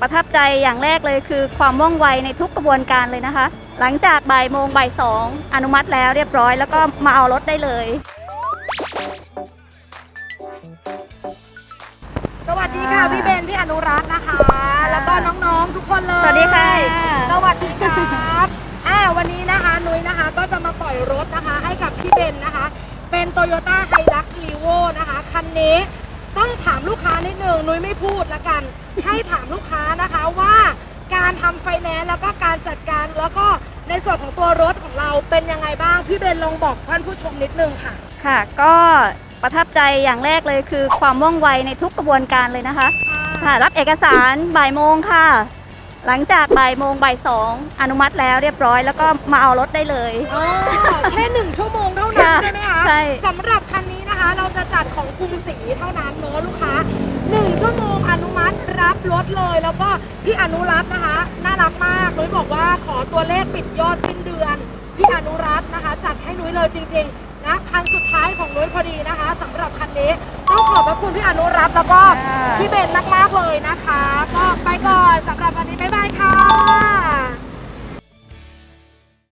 ประทับใจอย่างแรกเลยคือความว่องไวในทุกกระบวนการเลยนะคะ หลังจากบ่ายโมงบ่ายสองอนุมัติแล้วเรียบร้อยแล้วก็มาเอารถได้เลย สวัสดีค่ะ พี่เบน พี่อนุรักษ์นะคะ แล้วก็น้องๆทุกคนเลยสวัสดีค่ะ สวัสดีครับอ่าวันนี้นะคะนุ้ยนะคะ ก็จะมาปล่อยรถนะคะ ให้กับพี่เบนนะคะ เป็น Toyota Hilux Revo นะคะ คันนี้ ต้องถามลูกค้านิดนึงนุ้ยไม่พูดละกัน ให้ถามลูกค้านะคะว่าการทำไฟแนนซ์แล้วก็การจัดการแล้วก็ในส่วนของตัวรถของเราเป็นยังไงบ้าง พี่เบนลองบอกท่านผู้ชมนิดนึงค่ะ ค่ะ ก็ประทับใจอย่างแรกเลยคือความว่องไวในทุกกระบวนการเลยนะคะ ค่ะ รับเอกสารบ่ายโมงค่ะ หลังจากบ่ายโมงบ่ายสองอนุมัติแล้วเรียบร้อยแล้วก็มาเอารถได้เลย อ๋อ แค่หนึ่งชั่วโมงเท่านั้นค่ะใช่ไหมคะใช่ สำหรับคันนี้นะคะเราจะจัดของกรุงศรีเท่านั้นเนอะลูกค้าหนึ่งชั่วโมงอนุมัติรับรถเลย แล้วก็พี่อนุรัตน์นะคะ น่ารักมากนุ้ยบอกว่าขอตัวเลขปิดยอดสิ้นเดือน พี่อนุรัตน์นะคะ จัดให้นุ้ยเลยจริง ๆ นะคันสุดท้ายของนุ้ยพอดีนะคะสำหรับคันนี้ต้องขอบพระคุณพี่อนุรัตน์แล้วก็พี่เบนมากๆเลยนะคะ ก็